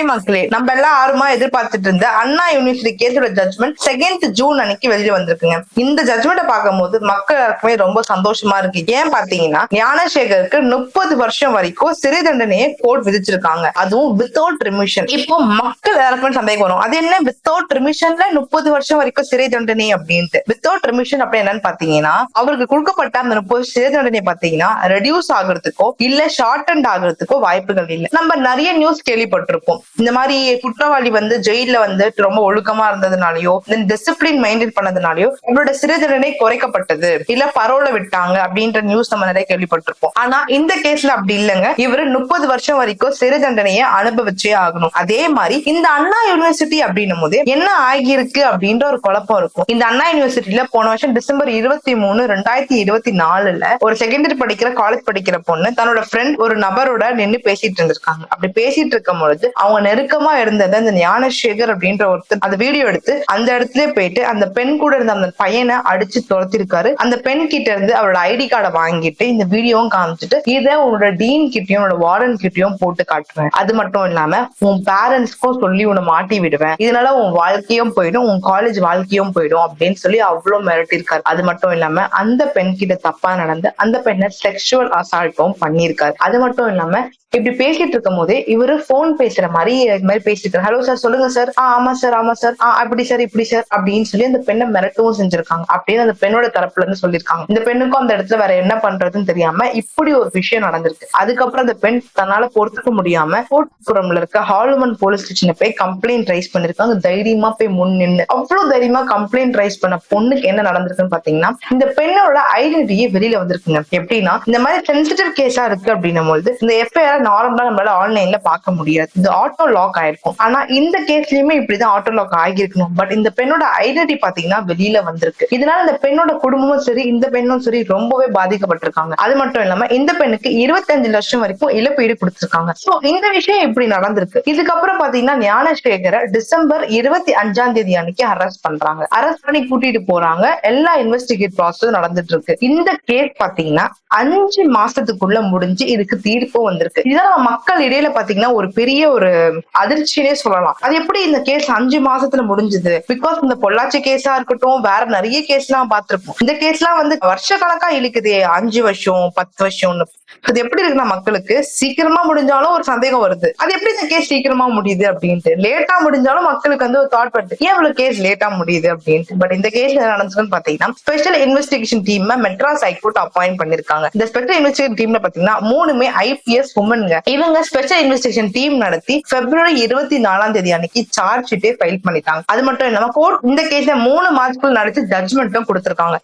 Hi மக்களே நம்ம எல்லாம் ஆர்வமா எதிர்பார்த்துட்டு இருந்த அண்ணா யூனிவர்சிட்டி கேஸோட ஜட்மெண்ட் செகண்ட் ஜூன் அன்னைக்கு வெளியே வந்திருக்குங்க. இந்த ஜட்மெண்ட்டை பார்க்கும்போது மக்கள் எல்லாருக்குமே ரொம்ப சந்தோஷமா இருக்கு. ஏன் பாத்தீங்கன்னா ஞானசேகருக்கு முப்பது வருஷம் வரைக்கும் சிறை தண்டனையை கோர்ட் விதிச்சிருக்காங்க. அதுவும் வித்தவுட் ரிமிஷன் இப்போ மக்கள் எல்லாருக்குமே சந்தேகம் வரும். அது என்ன? வித்தவுட் ரிமிஷன்ல முப்பது வருஷம் வரைக்கும் சிறை தண்டனை அப்படின்ட்டு. வித்தவுட் ரிமிஷன் அப்படி என்னன்னு பாத்தீங்கன்னா அவருக்கு கொடுக்கப்பட்ட அந்த முப்பது சிறை தண்டனை பாத்தீங்கன்னா ரெடியூஸ் ஆகுறதுக்கோ இல்ல ஷார்ட் அண்ட் ஆகுறதுக்கோ வாய்ப்புகள் இல்லை. நம்ம நிறைய நியூஸ் கேள்விப்பட்டிருப்போம். இந்த மாதிரி குற்றவாளி வந்து ஜெயில வந்து ரொம்ப ஒழுக்கமா இருந்ததுனாலயோ டிசிப்ளின் மெயின்டைன் பண்ணதுனாலயோ அவரோட சிறை தண்டனை குறைக்கப்பட்டது. இல்ல பரோல விட்டாங்க அப்படின்ற நியூஸ் நம்ம நிறைய கேள்விப்பட்டிருப்போம். ஆனா இந்த கேஸ்ல அப்படி இல்லைங்க. இவரு முப்பது வருஷம் வரைக்கும் சிறை தண்டனையை அனுபவிச்சே ஆகணும். அதே மாதிரி இந்த அண்ணா யூனிவர்சிட்டி அப்படின்னும் போது என்ன ஆகியிருக்கு அப்படின்ற ஒரு குழப்பம் இருக்கும். இந்த அண்ணா யூனிவர்சிட்டியில போன வருஷம் டிசம்பர் இருபத்தி மூணு ரெண்டாயிரத்தி இருபத்தி நாலுல ஒரு செகண்டரி படிக்கிற காலேஜ் படிக்கிற பொண்ணு தன்னோட ஃப்ரெண்ட் ஒரு நபரோட நின்று பேசிட்டு இருந்திருக்காங்க. அப்படி பேசிட்டு இருக்கும் பொழுது அவங்க நெருக்கமா இருந்தது அந்த ஞானசேகர் அப்படின்ற ஒருத்தர் அந்த வீடியோ எடுத்து அந்த இடத்துல போயிட்டு அந்த பெண் கூட இருந்த அந்த பையனை அடிச்சு துரத்திருக்காரு. அந்த பெண் கிட்ட இருந்து அவரோட ஐடி கார்டை வாங்கிட்டு இந்த வீடியோவும் காமிச்சிட்டு இதை உன்னோட டீன் கிட்டயும் உன்னோட வார்டன் கிட்டயும் போட்டு காட்டுவேன். அது மட்டும் இல்லாம உன் பேரண்ட்ஸ்க்கும் சொல்லி உன்னை மாட்டி விடுவேன். இதனால உன் வாழ்க்கையும் போயிடும் உன் காலேஜ் வாழ்க்கையும் போயிடும் அப்படின்னு சொல்லி அவ்வளவு மிரட்டிருக்காரு அது மட்டும் இல்லாம அந்த பெண் கிட்ட தப்பா நடந்து அந்த பெண்ணை செக்ஷுவல் அசால்ட்டும் பண்ணியிருக்காரு. அது மட்டும் இல்லாம இப்படி பேசிட்டு இருக்கும் போதே இவரு போன் பேசுற மாதிரி இது மாதிரி பேசிட்டு ஹலோ சார் சொல்லுங்க சார் ஆ ஆமா சார் ஆமா சார் ஆ அப்படி சார் இப்படி சார் அப்படின்னு சொல்லி அந்த பெண்ணை மிரட்டவும் செஞ்சிருக்காங்க. அப்படின்னு அந்த பெண்ணோட தரப்புல இருந்து சொல்லியிருக்காங்க. இந்த பெண்ணுக்கும் அந்த இடத்துல வேற என்ன பண்றதுன்னு தெரியாம இப்படி ஒரு விஷயம் நடந்திருக்கு. அதுக்கப்புறம் அந்த பெண் தன்னால பொறுத்துக்க முடியாம கோட்டப்புறம்ல இருக்க ஹாலுமன் போலீஸ் ஸ்டேஷன்ல போய் கம்ப்ளைண்ட் ரைஸ் பண்ணிருக்காங்க. தைரியமா போய் முன் நின்று அவ்வளவு தைரியமா கம்ப்ளைண்ட் ரைஸ் பண்ண பொண்ணுக்கு என்ன நடந்திருக்குன்னு பாத்தீங்கன்னா இந்த பெண்ணோட ஐடென்டிட்டியே வெளியில வந்திருக்குங்க. எப்படின்னா இந்த மாதிரி சென்சிட்டிவ் கேஸா இருக்கு அப்படின்னும் போது இந்த எஃப்ஐஆர் நார்மலா நம்மளால ஆன்லைன்ல பார்க்க முடியாது. இந்த ஆட்டோ லாக் ஆயிருக்கும். ஆனா இந்த கேஸ்லயுமே இப்படிதான் ஆட்டோ லாக் ஆகியிருக்கணும். பட் இந்த பெண்ணோட ஐடென்டி பாத்தீங்கன்னா வெளியில வந்திருக்கு. இதனால இந்த பெண்ணோட குடும்பமும் சரி இந்த பெண்ணும் சரி ரொம்பவே பாதிக்கப்பட்டிருக்காங்க. அது மட்டும் இல்லாம இந்த பெண்ணுக்கு இருபத்தஞ்சு லட்சம் வரைக்கும் இழப்பீடு கொடுத்திருக்காங்க. சோ இந்த விஷயம் இப்படி நடந்திருக்கு. இதுக்கப்புறம் பாத்தீங்கன்னா ஞானசேகரை டிசம்பர் இருபத்தி அஞ்சாம் தேதி அன்னைக்கு அரெஸ்ட் பண்றாங்க. அரெஸ்ட் பண்ணி கூட்டிட்டு போறாங்க. எல்லா இன்வெஸ்டிகேட் ப்ராசஸும் நடந்துட்டு இருக்கு. இந்த கேஸ் பாத்தீங்கன்னா அஞ்சு மாசத்துக்குள்ள முடிஞ்சு இதுக்கு தீர்ப்பும் வந்திருக்கு. இதெல்லாம் மக்கள் இடையில பாத்தீங்கன்னா ஒரு பெரிய ஒரு அதிர்ச்சினே சொல்லலாம். அது எப்படி இந்த கேஸ் அஞ்சு மாசத்துல முடிஞ்சது? பிகாஸ் இந்த பொள்ளாச்சி கேஸா இருக்கட்டும் வேற நிறைய கேஸ் எல்லாம் பார்த்திருப்போம். இந்த கேஸ் எல்லாம் வந்து வருஷ கணக்கா இழுக்குது அஞ்சு வருஷம் பத்து வருஷம்னு. அது எப்படி இருக்குன்னா மக்களுக்கு சீக்கிரமா முடிஞ்சாலும் ஒரு சந்தேகம் வருது. அது எப்படி இந்த கேஸ் சீக்கிரமா முடியுது அப்படின்ட்டு? லேட்டா முடிஞ்சாலும் மக்களுக்கு வந்து ஒரு தாட் வருது. ஏன் இவ்வளவு கேஸ் லேட்டா முடியுது அப்படின்ட்டு? பட் இந்த கேஸ் என்ன நடந்துச்சுன்னு பாத்தீங்கன்னா special investigation team Madras high court appoint பண்ணிருக்காங்க. இந்த ஸ்பெஷல் இன்வெஸ்டிகேஷன் டீம்ல பாத்தீங்கன்னா மூணுமே ஐபிஎஸ் உமனுங்க இவங்க ஸ்பெஷல் இன்வெஸ்டிகேஷன் டீம் நடத்தி பிப்ரவரி இருபத்தி நாலாம் தேதி அன்னைக்கு சார்ஜ் ஷீட்டே ஃபைல் பண்ணிட்டாங்க. அது மட்டும் இல்லாம கோர்ட் இந்த கேஸ்ல மூணு மார்ச்சுக்குள் நடத்தி ஜட்மெண்ட்டும் கொடுத்திருக்காங்க.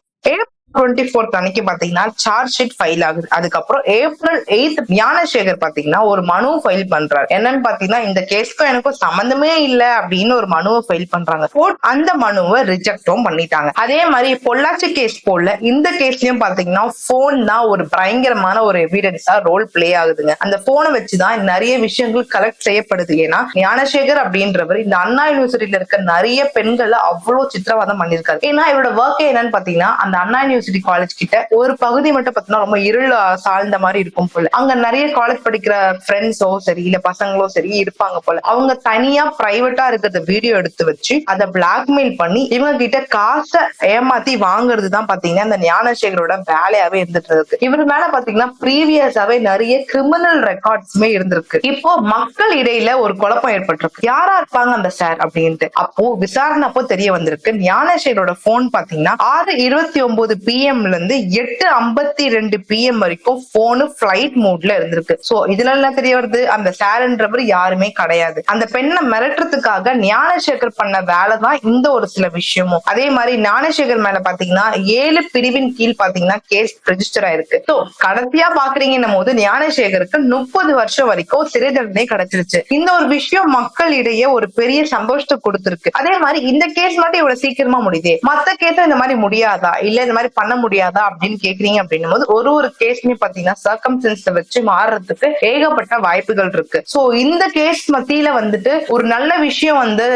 டுவெண்ட்டி ஃபோர்த் அன்னைக்கு பாத்தீங்கன்னா சார்ஜ் ஷீட் ஃபைல் ஆகுது. அதுக்கப்புறம் ஏப்ரல் எயித் ஞானசேகர் பாத்தீங்கன்னா ஒரு மனு ஃபைல் பண்றாரு. என்னன்னு பாத்தீங்கன்னா இந்த கேஸ்க்கும் எனக்கும் சம்பந்தமே இல்ல அப்படின்னு ஒரு மனுவை ஃபைல் பண்றாங்க. அந்த மனுவை ரிஜெக்டும் பண்ணிட்டாங்க. அதே மாதிரி பொள்ளாச்சி கேஸ் போல இந்த கேஸ்லயும் பாத்தீங்கன்னா போன் தான் ஒரு பயங்கரமான ஒரு எவிடன்ஸா ரோல் பிளே ஆகுதுங்க. அந்த போனை வச்சுதான் நிறைய விஷயங்கள் கலெக்ட் செய்யப்படுது. ஏன்னா ஞானசேகர் அப்படின்றவர் இந்த அண்ணா யூனிவர்சிட்டியில இருக்க நிறைய பெண்களை அவ்வளவு சித்திரவதம் பண்ணிருக்காரு ஏன்னா இவரோட ஒர்க் என்னன்னு பாத்தீங்கன்னா அந்த அண்ணா யூனிவர்சிட்டி காலேஜ் கிட்ட ஒரு பகுதி மட்டும் பார்த்தீங்கன்னா ரொம்ப இருள் சார்ந்த மாதிரி இருக்கும் போல. அங்க நிறைய காலேஜ் படிக்கிற ஃப்ரெண்ட்ஸோ சரி இல்ல பசங்களோ சரி இருப்பாங்க போல. அவங்க தனியா பிரைவேட்டா இருக்கிறத வீடியோ எடுத்து வச்சு அதை பிளாக்மெயில் பண்ணி இவங்க கிட்ட காசை ஏமாத்தி வாங்குறது தான் பாத்தீங்கன்னா இந்த ஞானசேகரோட வேலையாவே இருந்துட்டு இருக்கு. இவர் மேல பாத்தீங்கன்னா ப்ரீவியஸாவே நிறைய கிரிமினல் ரெக்கார்ட்ஸ்மே இருந்திருக்கு. இப்போ மக்கள் இடையில ஒரு குழப்பம் ஏற்பட்டிருக்கு. யாரா இருப்பாங்க அந்த சார் அப்படின்ட்டு. அப்போ விசாரணை அப்போ தெரிய வந்திருக்கு. ஞானசேகரோட போன் பாத்தீங்கன்னா ஆறு இருபத்தி ஒன்பது பி இருந்து எட்டு ஐம்பத்தி ரெண்டு பிஎம் வரைக்கும் போனு பிளைட் மோட்ல இருந்திருக்கு. சோ இதுல என்ன தெரிய வருது? அந்த சார்ன்றவர் யாருமே கிடையாது. அந்த பெண்ணை மிரட்டுறதுக்காக ஞானசேகர் பண்ண வேலை தான் இந்த ஒரு சில விஷயமும். அதே மாதிரி ஞானசேகர் மேல பாத்தீங்கன்னா ஏழு பிரிவின் கீழ் பாத்தீங்கன்னா கேஸ் ரெஜிஸ்டர் ஆயிருக்கு. சோ கடைசியா பாக்குறீங்கன்னும் போது ஞானசேகருக்கு முப்பது வருஷம் வரைக்கும் சிறை தண்டனை கிடைச்சிருச்சு. இந்த ஒரு விஷயம் மக்களிடையே ஒரு பெரிய சந்தோஷத்தை கொடுத்திருக்கு. அதே மாதிரி இந்த கேஸ் மட்டும் இவ்வளவு சீக்கிரமா முடியுதே? மத்த கேஸ் இந்த மாதிரி முடியாதா? இல்ல இந்த மாதிரி பண்ண முடியாதா அப்படின்னு கேக்குறீங்க அப்படின்னும் போது ஒரு ஒரு கேஸ்மே பாத்தீங்கன்னா சர்க்கம்சன்ஸ் வச்சு மாறுறதுக்கு ஏகப்பட்ட வாய்ப்புகள் இருக்கு. சோ இந்த கேஸ் மத்தியில வந்துட்டு ஒரு நல்ல விஷயம் வந்து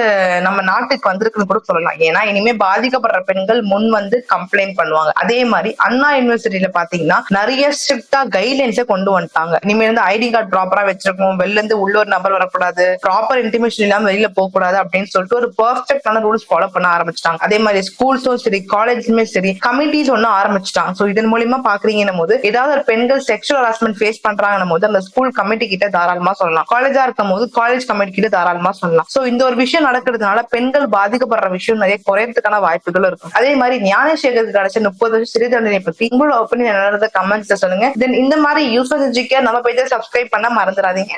நம்ம நாட்டுக்கு வந்திருக்குன்னு கூட சொல்லலாம். ஏன்னா இனிமே பாதிக்கப்படுற பெண்கள் முன் வந்து கம்ப்ளைண்ட் பண்ணுவாங்க. அதே மாதிரி அண்ணா யூனிவர்சிட்டியில பாத்தீங்கன்னா நிறைய ஸ்ட்ரிக்டா கைட்லைன்ஸை கொண்டு வந்துட்டாங்க. இனிமே இருந்து ஐடி கார்டு ப்ராப்பரா வச்சிருக்கோம் வெளில இருந்து உள்ள ஒரு நபர் வரக்கூடாது. ப்ராப்பர் இன்டிமேஷன் இல்லாம வெளியில போக கூடாது அப்படின்னு சொல்லிட்டு ஒரு பர்ஃபெக்டான ரூல்ஸ் ஃபாலோ பண்ண ஆரம்பிச்சிட்டாங்க. அதே மாதிரி ஸ்கூல்ஸும் சரி காலேஜ்லயுமே சரி கமிட்டிஸ் சொன்ன ஆரம்பிச்சிட்டாங்க சோ இதன் மூலியமா பாக்குறீங்கன்னும் போது ஏதாவது ஒரு பெண்கள் செக்ஷுவல் ஹராஸ்மெண்ட் ஃபேஸ் பண்றாங்கன்னும் போது அந்த ஸ்கூல் கமிட்டி கிட்ட தாராளமா சொல்லலாம். காலேஜா இருக்கும் போது காலேஜ் கமிட்டி கிட்ட தாராளமா சொல்லலாம். சோ இந்த ஒரு விஷயம் நடக்கிறதுனால பெண்கள் பாதிக்கப்படுற விஷயம் நிறைய குறையறதுக்கான வாய்ப்புகள் இருக்கும். அதே மாதிரி ஞானசேகருக்கு கிடைச்ச முப்பது வருஷம் சிறை தண்டனை பத்தி உங்களோட ஒப்பீனியன் என்னன்றத கமெண்ட்ஸ்ல சொல்லுங்க. தென் இந்த மாதிரி யூஸ்வல் நம்ம பேஜை சப்ஸ்கிரைப் பண்ண மறந்துடாதீங்க.